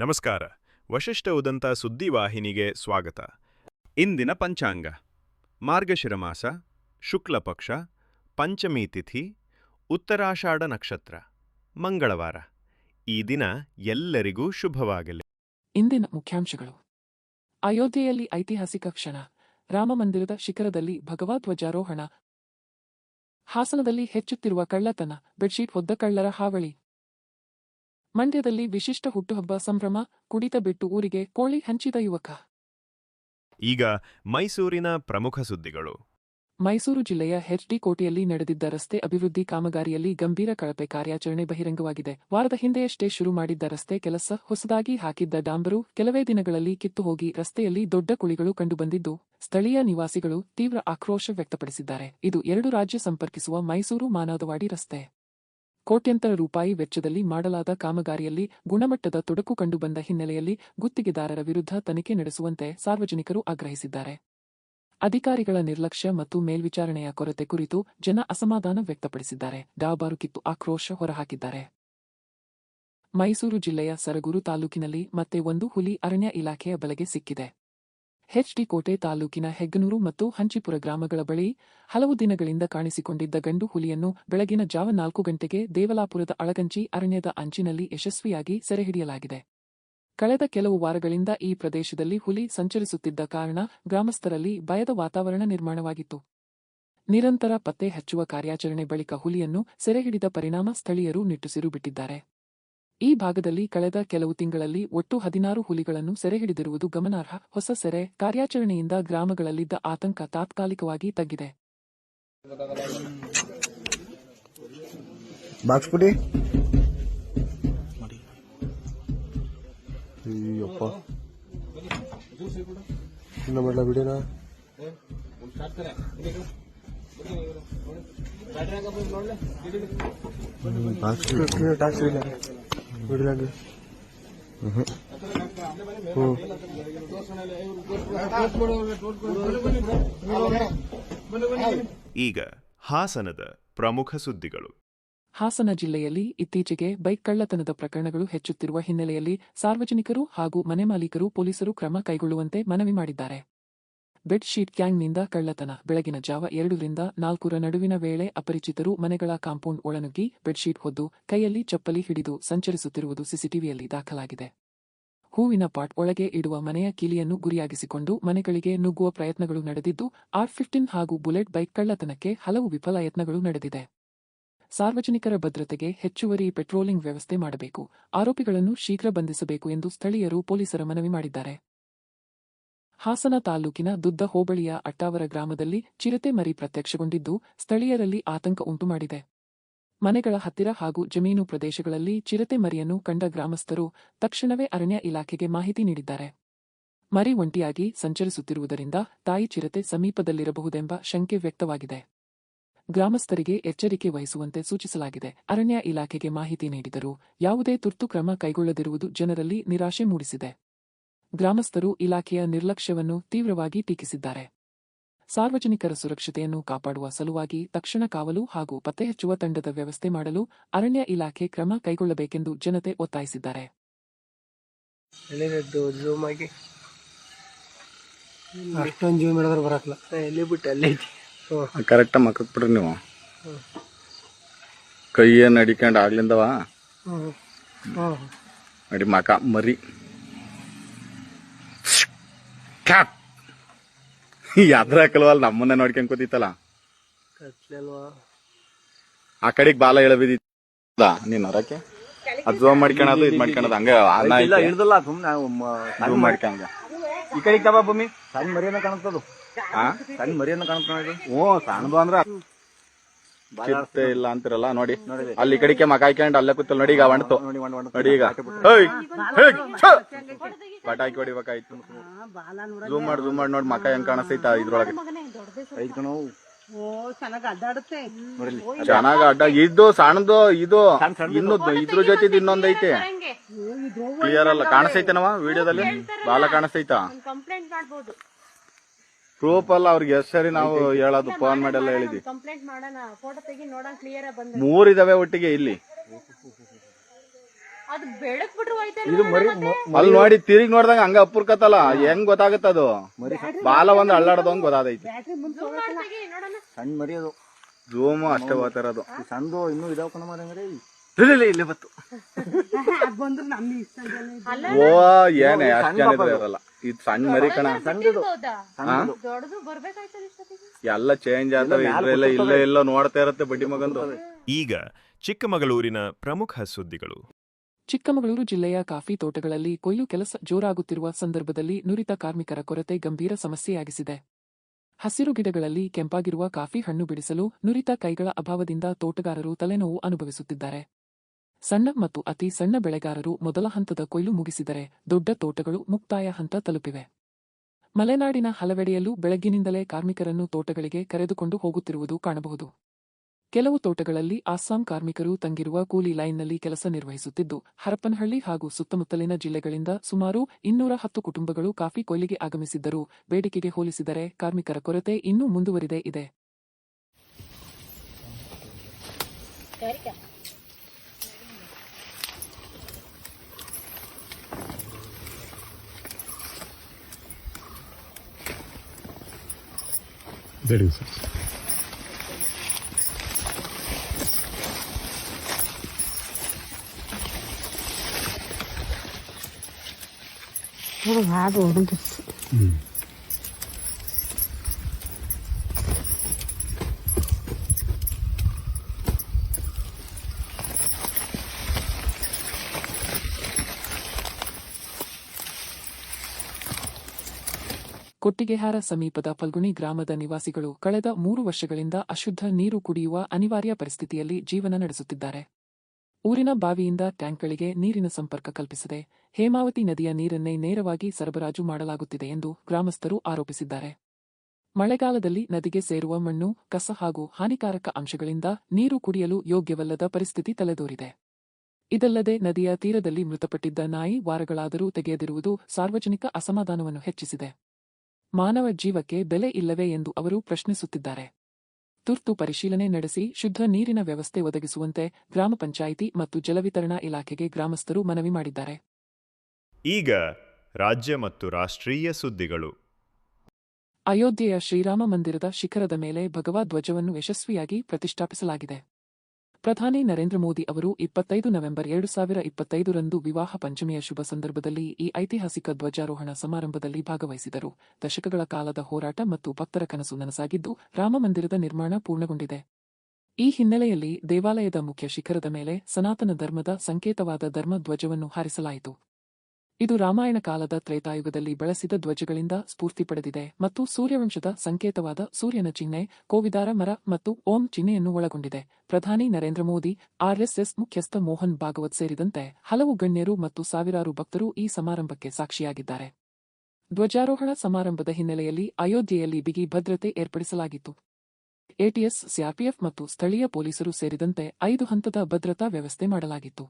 ನಮಸ್ಕಾರ. ವಶಿಷ್ಠ ಉದಂತ ಸುದ್ದಿವಾಹಿನಿಗೆ ಸ್ವಾಗತ. ಇಂದಿನ ಪಂಚಾಂಗ. ಮಾರ್ಗಶಿರ ಮಾಸ ಶುಕ್ಲ ಪಕ್ಷ, ಪಂಚಮಿ ತಿಥಿ, ಉತ್ತರಾಷಾಢ ನಕ್ಷತ್ರ. ಮಂಗಳವಾರ. ಈ ದಿನ ಎಲ್ಲರಿಗೂ ಶುಭವಾಗಲಿ. ಇಂದಿನ ಮುಖ್ಯಾಂಶಗಳು. ಅಯೋಧ್ಯೆಯಲ್ಲಿ ಐತಿಹಾಸಿಕ ಕ್ಷಣ. ರಾಮಮಂದಿರದ ಶಿಖರದಲ್ಲಿ ಭಗವಧ್ವಜಾರೋಹಣ ಹಾಸನದಲ್ಲಿ ಹೆಚ್ಚುತ್ತಿರುವ ಕಳ್ಳತನ, ಬೆಡ್ಶೀಟ್ ಹೊದ್ದ ಕಳ್ಳರ ಹಾವಳಿ. ಮಂಡ್ಯದಲ್ಲಿ ವಿಶಿಷ್ಟ ಹುಟ್ಟುಹಬ್ಬ ಸಂಭ್ರಮ ಕುಡಿತ ಬಿಟ್ಟು ಊರಿಗೆ ಕೋಳಿ ಹಂಚಿದ ಯುವಕ. ಈಗ ಮೈಸೂರಿನ ಪ್ರಮುಖ ಸುದ್ದಿಗಳು. ಮೈಸೂರು ಜಿಲ್ಲೆಯ ಹೆಚ್ಡಿ ಕೋಟೆಯಲ್ಲಿ ನಡೆದಿದ್ದ ರಸ್ತೆ ಅಭಿವೃದ್ಧಿ ಕಾಮಗಾರಿಯಲ್ಲಿ ಗಂಭೀರ ಕಳಪೆ ಕಾರ್ಯಾಚರಣೆ ಬಹಿರಂಗವಾಗಿದೆ. ವಾರದ ಹಿಂದೆಯಷ್ಟೇ ಶುರು ಮಾಡಿದ್ದ ರಸ್ತೆ ಕೆಲಸ ಹೊಸದಾಗಿ ಹಾಕಿದ್ದ ಡಾಂಬರು ಕೆಲವೇ ದಿನಗಳಲ್ಲಿ ಕಿತ್ತು ಹೋಗಿ ರಸ್ತೆಯಲ್ಲಿ ದೊಡ್ಡ ಕುಳಿಗಳು ಕಂಡುಬಂದಿದ್ದು ಸ್ಥಳೀಯ ನಿವಾಸಿಗಳು ತೀವ್ರ ಆಕ್ರೋಶ ವ್ಯಕ್ತಪಡಿಸಿದ್ದಾರೆ. ಇದು ಎರಡು ರಾಜ್ಯ ಸಂಪರ್ಕಿಸುವ ಮೈಸೂರು ಮಾನವದವಾಡಿ ರಸ್ತೆ. ಕೋಟ್ಯಂತರ ರೂಪಾಯಿ ವೆಚ್ಚದಲ್ಲಿ ಮಾಡಲಾದ ಕಾಮಗಾರಿಯಲ್ಲಿ ಗುಣಮಟ್ಟದ ತೊಡಕು ಕಂಡುಬಂದ ಹಿನ್ನೆಲೆಯಲ್ಲಿ ಗುತ್ತಿಗೆದಾರರ ವಿರುದ್ಧ ತನಿಖೆ ನಡೆಸುವಂತೆ ಸಾರ್ವಜನಿಕರು ಆಗ್ರಹಿಸಿದ್ದಾರೆ. ಅಧಿಕಾರಿಗಳ ನಿರ್ಲಕ್ಷ್ಯ ಮತ್ತು ಮೇಲ್ವಿಚಾರಣೆಯ ಕೊರತೆ ಕುರಿತು ಜನ ಅಸಮಾಧಾನ ವ್ಯಕ್ತಪಡಿಸಿದ್ದಾರೆ. ಡಾಬಾರು ಕಿತ್ತು ಆಕ್ರೋಶ ಹೊರಹಾಕಿದ್ದಾರೆ. ಮೈಸೂರು ಜಿಲ್ಲೆಯ ಸರಗೂರು ತಾಲೂಕಿನಲ್ಲಿ ಮತ್ತೆ ಒಂದು ಹುಲಿ ಅರಣ್ಯ ಇಲಾಖೆಯ ಬಲೆಗೆ ಸಿಕ್ಕಿದೆ. ಹೆಚ್ಡಿ ಕೋಟೆ ತಾಲೂಕಿನ ಹೆಗ್ಗನೂರು ಮತ್ತು ಹಂಚಿಪುರ ಗ್ರಾಮಗಳ ಬಳಿ ಹಲವು ದಿನಗಳಿಂದ ಕಾಣಿಸಿಕೊಂಡಿದ್ದ ಗಂಡು ಹುಲಿಯನ್ನು ಬೆಳಗಿನ ಜಾವ ನಾಲ್ಕು ಗಂಟೆಗೆ ದೇವಲಾಪುರದ ಅಳಗಂಚಿ ಅರಣ್ಯದ ಅಂಚಿನಲ್ಲಿ ಯಶಸ್ವಿಯಾಗಿ ಸೆರೆಹಿಡಿಯಲಾಗಿದೆ. ಕಳೆದ ಕೆಲವು ವಾರಗಳಿಂದ ಈ ಪ್ರದೇಶದಲ್ಲಿ ಹುಲಿ ಸಂಚರಿಸುತ್ತಿದ್ದ ಕಾರಣ ಗ್ರಾಮಸ್ಥರಲ್ಲಿ ಭಯದ ವಾತಾವರಣ ನಿರ್ಮಾಣವಾಗಿತ್ತು. ನಿರಂತರ ಪತ್ತೆ ಹಚ್ಚುವ ಕಾರ್ಯಾಚರಣೆ ಬಳಿಕ ಹುಲಿಯನ್ನು ಸೆರೆಹಿಡಿದ ಪರಿಣಾಮ ಸ್ಥಳೀಯರು ನಿಟ್ಟುಸಿರು ಬಿಟ್ಟಿದ್ದಾರೆ. ಈ ಭಾಗದಲ್ಲಿ ಕಳೆದ ಕೆಲವು ತಿಂಗಳಲ್ಲಿ ಒಟ್ಟು ಹದಿನಾರು ಹುಲಿಗಳನ್ನು ಸೆರೆಹಿಡಿದಿರುವುದು ಗಮನಾರ್ಹ ಹೊಸ ಸೆರೆ ಕಾರ್ಯಾಚರಣೆಯಿಂದ ಗ್ರಾಮಗಳಲ್ಲಿದ್ದ ಆತಂಕ ತಾತ್ಕಾಲಿಕವಾಗಿ ತಗ್ಗಿದೆ. ಬಾಕ್ಸ್ ಬಿಡಲಾಗ. ಈಗ ಹಾಸನದ ಪ್ರಮುಖ ಸುದ್ದಿಗಳು. ಹಾಸನ ಜಿಲ್ಲೆಯಲ್ಲಿ ಇತ್ತೀಚೆಗೆ ಬೈಕ್ ಕಳ್ಳತನದ ಪ್ರಕರಣಗಳು ಹೆಚ್ಚುತ್ತಿರುವ ಹಿನ್ನೆಲೆಯಲ್ಲಿ ಸಾರ್ವಜನಿಕರು ಹಾಗೂ ಮನೆ ಮಾಲೀಕರು ಪೊಲೀಸರು ಕ್ರಮ ಕೈಗೊಳ್ಳುವಂತೆ ಮನವಿ ಮಾಡಿದ್ದಾರೆ. ಬೆಡ್ ಶೀಟ್ ಗ್ಯಾಂಗ್ನಿಂದ ಕಳ್ಳತನ. ಬೆಳಗಿನ ಜಾವ ಎರಡರಿಂದ ನಾಲ್ಕರ ನಡುವಿನ ವೇಳೆ ಅಪರಿಚಿತರು ಮನೆಗಳ ಕಾಂಪೌಂಡ್ ಒಳನುಗ್ಗಿ ಬೆಡ್ಶೀಟ್ ಹೊದ್ದು ಕೈಯಲ್ಲಿ ಚಪ್ಪಲಿ ಹಿಡಿದು ಸಂಚರಿಸುತ್ತಿರುವುದು ಸಿಸಿಟಿವಿಯಲ್ಲಿ ದಾಖಲಾಗಿದೆ. ಹೂವಿನ ಪಾಟ್ ಒಳಗೆ ಇಡುವ ಮನೆಯ ಕೀಲಿಯನ್ನು ಗುರಿಯಾಗಿಸಿಕೊಂಡು ಮನೆಗಳಿಗೆ ನುಗ್ಗುವ ಪ್ರಯತ್ನಗಳು ನಡೆದಿದ್ದು, ಆರ್ ಫಿಫ್ಟೀನ್ ಹಾಗೂ ಬುಲೆಟ್ ಬೈಕ್ ಕಳ್ಳತನಕ್ಕೆ ಹಲವು ವಿಫಲ ಯತ್ನಗಳು ನಡೆದಿದೆ. ಸಾರ್ವಜನಿಕರ ಭದ್ರತೆಗೆ ಹೆಚ್ಚುವರಿ ಪೆಟ್ರೋಲಿಂಗ್ ವ್ಯವಸ್ಥೆ ಮಾಡಬೇಕು. ಆರೋಪಿಗಳನ್ನು ಶೀಘ್ರ ಬಂಧಿಸಬೇಕು ಎಂದು ಸ್ಥಳೀಯರು ಪೊಲೀಸರ ಮನವಿ ಮಾಡಿದ್ದಾರೆ. ಹಾಸನ ತಾಲೂಕಿನ ದುದ್ದ ಹೋಬಳಿಯ ಅಟ್ಟಾವರ ಗ್ರಾಮದಲ್ಲಿ ಚಿರತೆ ಮರಿ ಪ್ರತ್ಯಕ್ಷಗೊಂಡಿದ್ದು ಸ್ಥಳೀಯರಲ್ಲಿ ಆತಂಕ ಉಂಟುಮಾಡಿದೆ. ಮನೆಗಳ ಹತ್ತಿರ ಹಾಗೂ ಜಮೀನು ಪ್ರದೇಶಗಳಲ್ಲಿ ಚಿರತೆ ಮರಿಯನ್ನು ಕಂಡ ಗ್ರಾಮಸ್ಥರು ತಕ್ಷಣವೇ ಅರಣ್ಯ ಇಲಾಖೆಗೆ ಮಾಹಿತಿ ನೀಡಿದ್ದಾರೆ. ಮರಿ ಒಂಟಿಯಾಗಿ ಸಂಚರಿಸುತ್ತಿರುವುದರಿಂದ ತಾಯಿ ಚಿರತೆ ಸಮೀಪದಲ್ಲಿರಬಹುದೆಂಬ ಶಂಕೆ ವ್ಯಕ್ತವಾಗಿದೆ. ಗ್ರಾಮಸ್ಥರಿಗೆ ಎಚ್ಚರಿಕೆ ವಹಿಸುವಂತೆ ಸೂಚಿಸಲಾಗಿದೆ. ಅರಣ್ಯ ಇಲಾಖೆಗೆ ಮಾಹಿತಿ ನೀಡಿದರೂ ಯಾವುದೇ ತುರ್ತು ಕ್ರಮ ಕೈಗೊಳ್ಳದಿರುವುದು ಜನರಲ್ಲಿ ನಿರಾಶೆ ಮೂಡಿಸಿದೆ. ಗ್ರಾಮಸ್ಥರು ಇಲಾಖೆಯ ನಿರ್ಲಕ್ಷ್ಯವನ್ನು ತೀವ್ರವಾಗಿ ಟೀಕಿಸಿದ್ದಾರೆ. ಸಾರ್ವಜನಿಕರ ಸುರಕ್ಷತೆಯನ್ನು ಕಾಪಾಡುವ ಸಲುವಾಗಿ ತಕ್ಷಣ ಕಾವಲು ಹಾಗೂ ಪತ್ತೆಹಚ್ಚುವ ತಂಡದ ವ್ಯವಸ್ಥೆ ಮಾಡಲು ಅರಣ್ಯ ಇಲಾಖೆ ಕ್ರಮ ಕೈಗೊಳ್ಳಬೇಕೆಂದು ಜನತೆ ಒತ್ತಾಯಿಸಿದ್ದಾರೆ. ಅಷ್ಟೊಂದು ಜೂಮ್ ಮಾಡಿದ್ರೆ ಬರಕ್ಲ ಎಲ್ಲಿ ಬಿಟ್ಟು ಅಲ್ಲೇ ಐತಿ ಕರೆಕ್ಟ್ ಮಕ್ಕಕ್ ಬಿಡ್ರಿ ನೀವು. ಕೈ ಏನು ಆಗ್ಲಿಂದವ? ಮಕ ಮರಿ. ಕ್ಯಾಪ್ ಯಾದ್ರ ಹಾಕಲ್ವಲ್ಲ ನಮ್ಮನ್ನ ನೋಡ್ಕೊಂಡ್ ಕೂತಿತ್ತಲ್ಲ? ಆ ಕಡೆಗ್ ಬಾಲ ಎಳ ಬಿದ್ದಿತ್ತ ನೀನ್ ಹೊರಕ್ಕೆ? ಅದ್ ಜೋಮ್ ಮಾಡ್ಕೊಳದು ಇದ್ ಮಾಡ್ಕೊಳದು ಹಂಗ ಹಿಡ್ದಲ್ಲ ಸುಮ್ನೆ ಜೂಮ್ ಮಾಡ್ಕೊಂಡ ಈ ಕಡೆಗ್ ತಬಾ ಭೂಮಿ. ಸಣ್ಣ ಮರಿಯನ್ನ ಕಾಣಿಸ್ತದು ಹ್ಮ್ ಸಣ್ಣ ಮರಿಯನ್ನ ಕಾಣಿಸ್ತದ ಓ ಸಣ್ಣದು ಅಂದ್ರ ಚಿತ್ತೆ ಇಲ್ಲ ಅಂತಿರಲ್ಲ ನೋಡಿ. ಅಲ್ಲಿ ಕಡಿಕೆ ಹಾಕ್ಯಂಡ್ ಅಲ್ಲೇ ಕೂತಲ್ ನೋಡಿ ಈಗ ಒಣತು. ನೋಡಿ ಈಗ. ಪಟಾಕಿ! ಬಟ ಹಾಕಿ ಹೊಡಿಬೇಕಾಯ್ತು ಜೂಮ್ ಮಾಡಿ ಜೂಮ್ ಮಾಡಿ ನೋಡಿ ಮಕ ಹೆಂಗ್ ಕಾಣಿಸ್ತೈತ ಇದ್ರೊಳಗೆ. ಚೆನ್ನಾಗ್ ಅಡ್ಡಾಡುತ್ತೆ. ನೋಡಿಲಿ ಚೆನ್ನಾಗ ಅಡ್ಡ ಇದು ಸಣ್ಣದು ಇದು ಇನ್ನು ಇದ್ರ ಜೊತೆ ಇನ್ನೊಂದೈತೆ. ಕ್ಲಿಯರ್ ಅಲ್ಲ ಕಾಣಿಸ್ತೈತೆನವ ವಿಡಿಯೋದಲ್ಲಿ? ಬಾಲ ಕಾಣಿಸ್ತೈತ ಕಂಪ್ಲೇಂಟ್ ಮಾಡ್ಬೋದು. ಪ್ರೂಫ್ ಅಲ್ಲ ಅವ್ರಿಗೆ ಎಷ್ಟ್ ಸರಿ ನಾವು ಹೇಳೋದು ಫೋನ್ ಮಾಡಿ ಎಲ್ಲ ಹೇಳಿದ್ವಿ. ಕಂಪ್ಲೇಂಟ್ ಮಾಡೋಣ. ಫೋಟೋ ತೆಗಿ ನೋಡೋಣ ಕ್ಲಿಯರ್ ಬಂದ ಮೂರ್ ಇದಾವೆ ಒಟ್ಟಿಗೆ ಇಲ್ಲಿ. ಅದು ಬೆಳಕ್ ಬಿಟ್ರು ಹೋಯ್ತಲ್ಲ ಇದು ಮರಿ ಅಲ್ಲಿ ನೋಡಿ ತಿರುಗಿ ನೋಡ್ದಂಗ ಹಂಗ ಅಪ್ಪುರ್ಕತ್ತಲ್ಲ ಹೆಂಗ್ ಗೊತ್ತಾಗತ್ತದು ಬಾಲ ಒಂದ್ ಅಳ್ಳಾಡ್ದಂಗ್ ಗೊತ್ತಾದೈತಿ. ನೋಡೋಣ. ಸಣ್ಣ ಮರಿ ಅದು. ಜೂಮ್ ಅಷ್ಟೇ ಹೋಗ್ತಿರೋದು ಸಣ್ಣದು ಇನ್ನೂ ಇದಾವ ಕಣ ಇಲ್ಲೇ ಬತ್ತು. ಓ ಏನೇ ಅಷ್ಟ ಜನ ಇರಲ್ಲ ಇದು ಸಣ್ಣ ಮರಿ ಕಣ. ಸಣ್ಣದು. ಎಲ್ಲ ಚೇಂಜ್ ಆಗ್ತವೆ ಇದ್ರೆಲ್ಲ ಇಲ್ಲ ಎಲ್ಲೋ ನೋಡ್ತಾ ಇರತ್ತೆ ಬಡ್ಡಿ ಮಗಂದು. ಈಗ ಚಿಕ್ಕಮಗಳೂರಿನ ಪ್ರಮುಖ ಸುದ್ದಿಗಳು. ಚಿಕ್ಕಮಗಳೂರು ಜಿಲ್ಲೆಯ ಕಾಫಿ ತೋಟಗಳಲ್ಲಿ ಕೊಯ್ಲು ಕೆಲಸ ಜೋರಾಗುತ್ತಿರುವ ಸಂದರ್ಭದಲ್ಲಿ ನುರಿತ ಕಾರ್ಮಿಕರ ಕೊರತೆ ಗಂಭೀರ ಸಮಸ್ಯೆಯಾಗಿಸಿದೆ. ಹಸಿರು ಗಿಡಗಳಲ್ಲಿ ಕೆಂಪಾಗಿರುವ ಕಾಫಿ ಹಣ್ಣು ಬಿಡಿಸಲು ನುರಿತ ಕೈಗಳ ಅಭಾವದಿಂದ ತೋಟಗಾರರು ತಲೆನೋವು ಅನುಭವಿಸುತ್ತಿದ್ದಾರೆ. ಸಣ್ಣ ಮತ್ತು ಅತಿ ಸಣ್ಣ ಬೆಳೆಗಾರರು ಮೊದಲ ಹಂತದ ಕೊಯ್ಲು ಮುಗಿಸಿದರೆ ದೊಡ್ಡ ತೋಟಗಳು ಮುಕ್ತಾಯ ಹಂತ ತಲುಪಿವೆ. ಮಲೆನಾಡಿನ ಹಲವೆಡೆಯಲ್ಲೂ ಬೆಳಗ್ಗಿನಿಂದಲೇ ಕಾರ್ಮಿಕರನ್ನು ತೋಟಗಳಿಗೆ ಕರೆದುಕೊಂಡು ಹೋಗುತ್ತಿರುವುದು ಕಾಣಬಹುದು. ಕೆಲವು ತೋಟಗಳಲ್ಲಿ ಅಸ್ಸಾಂ ಕಾರ್ಮಿಕರು ತಂಗಿರುವ ಕೂಲಿ ಲೈನ್ನಲ್ಲಿ ಕೆಲಸ ನಿರ್ವಹಿಸುತ್ತಿದ್ದು, ಹರಪನಹಳ್ಳಿ ಹಾಗೂ ಸುತ್ತಮುತ್ತಲಿನ ಜಿಲ್ಲೆಗಳಿಂದ ಸುಮಾರು ಇನ್ನೂರ ಹತ್ತು ಕುಟುಂಬಗಳು ಕಾಫಿ ಕೊಯ್ಲಿಗೆ ಆಗಮಿಸಿದ್ದರೂ ಬೇಡಿಕೆಗೆ ಹೋಲಿಸಿದರೆ ಕಾರ್ಮಿಕರ ಕೊರತೆ ಇನ್ನೂ ಮುಂದುವರಿದೇ ಇದೆ. Vereza. Vamos lá, vamos. Hum. Kottigehara ಸಮೀಪದ ಫಲ್ಗುಣಿ ಗ್ರಾಮದ ನಿವಾಸಿಗಳು ಕಳೆದ ಮೂರು ವರ್ಷಗಳಿಂದ ಅಶುದ್ಧ ನೀರು ಕುಡಿಯುವ ಅನಿವಾರ್ಯ ಪರಿಸ್ಥಿತಿಯಲ್ಲಿ ಜೀವನ ನಡೆಸುತ್ತಿದ್ದಾರೆ. ಊರಿನ ಬಾವಿಯಿಂದ ಟ್ಯಾಂಕ್ಗಳಿಗೆ ನೀರಿನ ಸಂಪರ್ಕ ಕಲ್ಪಿಸದೆ ಹೇಮಾವತಿ ನದಿಯ ನೀರನ್ನೇ ನೇರವಾಗಿ ಸರಬರಾಜು ಮಾಡಲಾಗುತ್ತಿದೆ ಎಂದು ಗ್ರಾಮಸ್ಥರು ಆರೋಪಿಸಿದ್ದಾರೆ. ಮಳೆಗಾಲದಲ್ಲಿ ನದಿಗೆ ಸೇರುವ ಮಣ್ಣು, ಕಸ ಹಾಗೂ ಹಾನಿಕಾರಕ ಅಂಶಗಳಿಂದ ನೀರು ಕುಡಿಯಲು ಯೋಗ್ಯವಲ್ಲದ ಪರಿಸ್ಥಿತಿ ತಲೆದೋರಿದೆ. ಇದಲ್ಲದೆ ನದಿಯ ತೀರದಲ್ಲಿ ಮೃತಪಟ್ಟಿದ್ದ ನಾಯಿ ವಾರಗಳಾದರೂ ತೆಗೆಯದಿರುವುದು ಸಾರ್ವಜನಿಕ ಅಸಮಾಧಾನವನ್ನು ಹೆಚ್ಚಿಸಿದೆ. ಮಾನವ ಜೀವಕ್ಕೆ ಬೆಲೆ ಇಲ್ಲವೇ ಎಂದು ಅವರು ಪ್ರಶ್ನಿಸುತ್ತಿದ್ದಾರೆ. ತುರ್ತು ಪರಿಶೀಲನೆ ನಡೆಸಿ ಶುದ್ಧ ನೀರಿನ ವ್ಯವಸ್ಥೆ ಒದಗಿಸುವಂತೆ ಗ್ರಾಮ ಪಂಚಾಯಿತಿ ಮತ್ತು ಜಲವಿತರಣಾ ಇಲಾಖೆಗೆ ಗ್ರಾಮಸ್ಥರು ಮನವಿ ಮಾಡಿದ್ದಾರೆ. ಈಗ ರಾಜ್ಯ ಮತ್ತು ರಾಷ್ಟ್ರೀಯ ಸುದ್ದಿಗಳು. ಅಯೋಧ್ಯೆಯ ಶ್ರೀರಾಮ ಮಂದಿರದ ಶಿಖರದ ಮೇಲೆ ಭಗವಾ ಧ್ವಜವನ್ನು ಯಶಸ್ವಿಯಾಗಿ ಪ್ರತಿಷ್ಠಾಪಿಸಲಾಗಿದೆ. ಪ್ರಧಾನಿ ನರೇಂದ್ರ ಮೋದಿ ಅವರು ಇಪ್ಪತ್ತೈದು ನವೆಂಬರ್ ಎರಡು ಸಾವಿರ ಇಪ್ಪತ್ತೈದರಂದು ವಿವಾಹ ಪಂಚಮಿಯ ಶುಭ ಸಂದರ್ಭದಲ್ಲಿ ಈ ಐತಿಹಾಸಿಕ ಧ್ವಜಾರೋಹಣ ಸಮಾರಂಭದಲ್ಲಿ ಭಾಗವಹಿಸಿದರು. ದಶಕಗಳ ಕಾಲದ ಹೋರಾಟ ಮತ್ತು ಭಕ್ತರ ಕನಸು ನನಸಾಗಿದ್ದು ರಾಮಮಂದಿರದ ನಿರ್ಮಾಣ ಪೂರ್ಣಗೊಂಡಿದೆ. ಈ ಹಿನ್ನೆಲೆಯಲ್ಲಿ ದೇವಾಲಯದ ಮುಖ್ಯ ಶಿಖರದ ಮೇಲೆ ಸನಾತನ ಧರ್ಮದ ಸಂಕೇತವಾದ ಧರ್ಮ ಧ್ವಜವನ್ನು ಹಾರಿಸಲಾಯಿತು. ಇದು ರಾಮಾಯಣ ಕಾಲದ ತ್ರೇತಾಯುಗದಲ್ಲಿ ಬಳಸಿದ ಧ್ವಜಗಳಿಂದ ಸ್ಫೂರ್ತಿ ಪಡೆದಿದೆ ಮತ್ತು ಸೂರ್ಯವಂಶದ ಸಂಕೇತವಾದ ಸೂರ್ಯನ ಚಿಹ್ನೆ, ಕೋವಿದಾರ ಮರ ಮತ್ತು ಓಂ ಚಿಹ್ನೆಯನ್ನು ಒಳಗೊಂಡಿದೆ. ಪ್ರಧಾನಿ ನರೇಂದ್ರ ಮೋದಿ ಆರ್ಎಸ್ಎಸ್ ಮುಖ್ಯಸ್ಥ ಮೋಹನ್ ಭಾಗವತ್ ಸೇರಿದಂತೆ ಹಲವು ಗಣ್ಯರು ಮತ್ತು ಸಾವಿರಾರು ಭಕ್ತರು ಈ ಸಮಾರಂಭಕ್ಕೆ ಸಾಕ್ಷಿಯಾಗಿದ್ದಾರೆ. ಧ್ವಜಾರೋಹಣ ಸಮಾರಂಭದ ಹಿನ್ನೆಲೆಯಲ್ಲಿ ಅಯೋಧ್ಯೆಯಲ್ಲಿ ಬಿಗಿ ಭದ್ರತೆ ಏರ್ಪಡಿಸಲಾಗಿತ್ತು. ಎಟಿಎಸ್ ಸಿಆರ್ಪಿಎಫ್ ಮತ್ತು ಸ್ಥಳೀಯ ಪೊಲೀಸರು ಸೇರಿದಂತೆ ಐದು ಹಂತದ ಭದ್ರತಾ ವ್ಯವಸ್ಥೆ ಮಾಡಲಾಗಿತ್ತು.